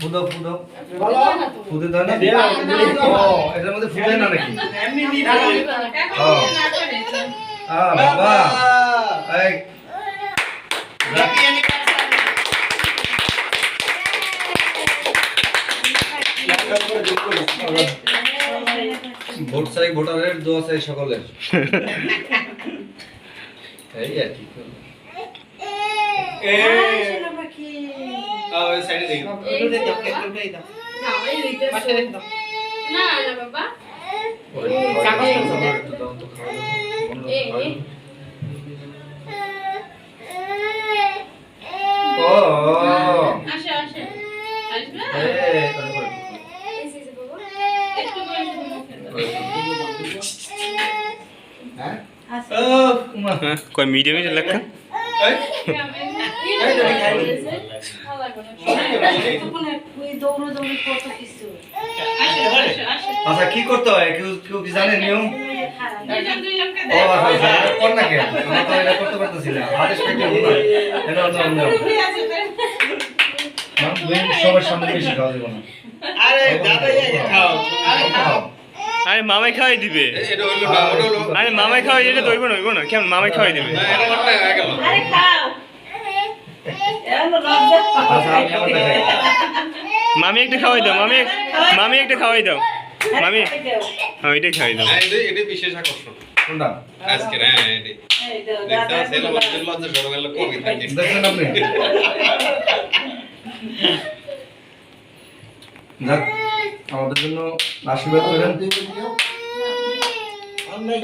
ফুদাও ফুদাও ফুদে দাও না? ও এটার মধ্যে ফুদে না নাকি? আ বাবা। এই। ভোট চাই ভোটারের দোয়া চাই সকলের। এই আর কি না না বাবা ওরে, কাগজটা খাওয়া দাও। একটু দাও তো, খাওয়া দাও। এ, এ। ও আসো আসো আসবে এই করে করে একটু করে শুধু মুখে দাও। হ্যাঁ হ্যাঁ, কয় মিডিয়াম মিডিয়াম লেখা আচ্ছা কি করতে হয়? কেউ কেউ কি জানে নিয়ম। আচ্ছা আচ্ছা এটা কর না কেন? আমরা তো এটা করতে পারতেছি না। আদেশ পেতে হবে না এটা অন্য। অন্য সবার সামনে বেশি খাওয়া যাবে না। আরে দাদা খাও। খাও। আরে মামাই খাওয়াই দিবে। আরে মামাই খাওয়াই দিলে তো হইব না না। কেমন? মামাই খাওয়াই দিবে না এটা আমার হয়ে গেল আচ্ছা আমি আমার দেখাই মামি একটা খাওয়াই দাও মামি। মামি একটা খাওয়াই দাও। মামি। হ্যাঁ এটাই খাওয়াই দাও। হ্যাঁ, এটা বিশেষ আকর্ষণ। কোনটা? আজকে হ্যাঁ এটাই। দেখতে সেল মধ্যে লজ্জা সরম গেল কমই থাকে। দেখলেন আপনি? যাক আমাদের জন্য আশীর্বাদ করেন।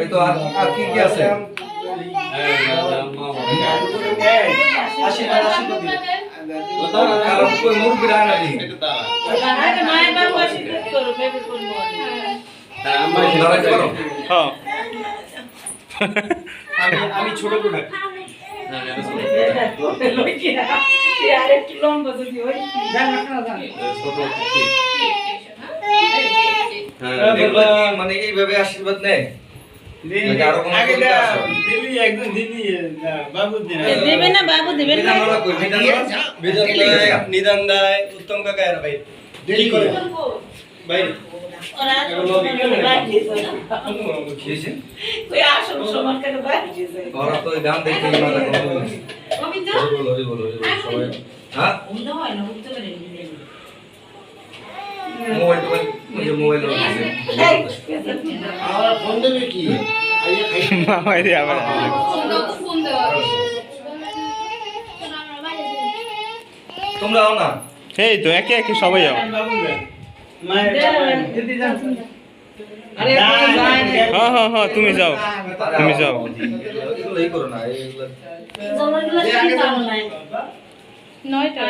এই তো আর আর কি কি আছে? হ্যাঁ আমি আমি ছোট মানে এইভাবে আশীর্বাদ নেয়। নিদান দায় উত্তম কাকা ভাই। কি করে? ভাই ওরা তো হয়ে গেছে। হরি বল, হরি বল, হরি বল, সবাই। হ্যাঁ? উল্টো হয় না উল্টো করে মোবাইল টোবাইল, মোবাইল ওর ফোন দেবে কি মামাই দিয়ে আবার ফোন দাও তো, ফোন দাও। তোমরা আও না এই তো একে একে সবাই যাও হ্যাঁ হ্যাঁ হ্যাঁ তুমি যাও তুমি যাও নয়টা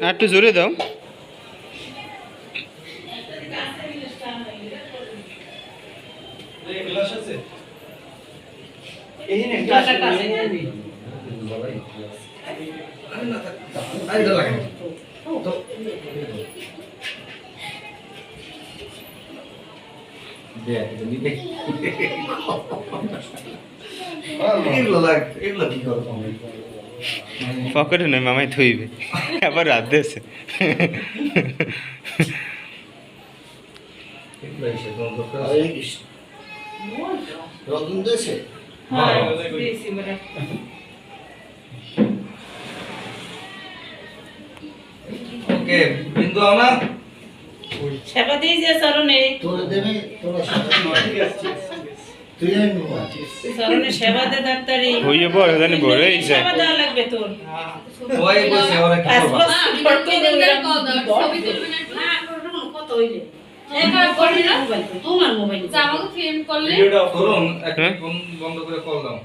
আর একটু জোরে দাও আছে এই নে গ্লাস আছে আরে না থাক। আরে এটা না। তো পকেটে নয় মামাই থইবে আবার রাত দিয়েছে এগুলো এসে কোনো দরকার আছে? রতন দেশে হ্যাঁ। দিছি বলে ওকে বিন্দু আও না সেবা দিয়ে যে চরণে। তোরা দেবে তোরা তুই চরণে সেবা দে ডাক্তারি। হইয়ে বড় জানি যায় সেবা দেওয়া লাগবে তোর। ওই বসে ওরা কি ওরকম কত হইলে। তোমার মোবাইল যে আমাকে ফ্রেম করলে হ্যাঁ? বন্ধ করে কল দাও।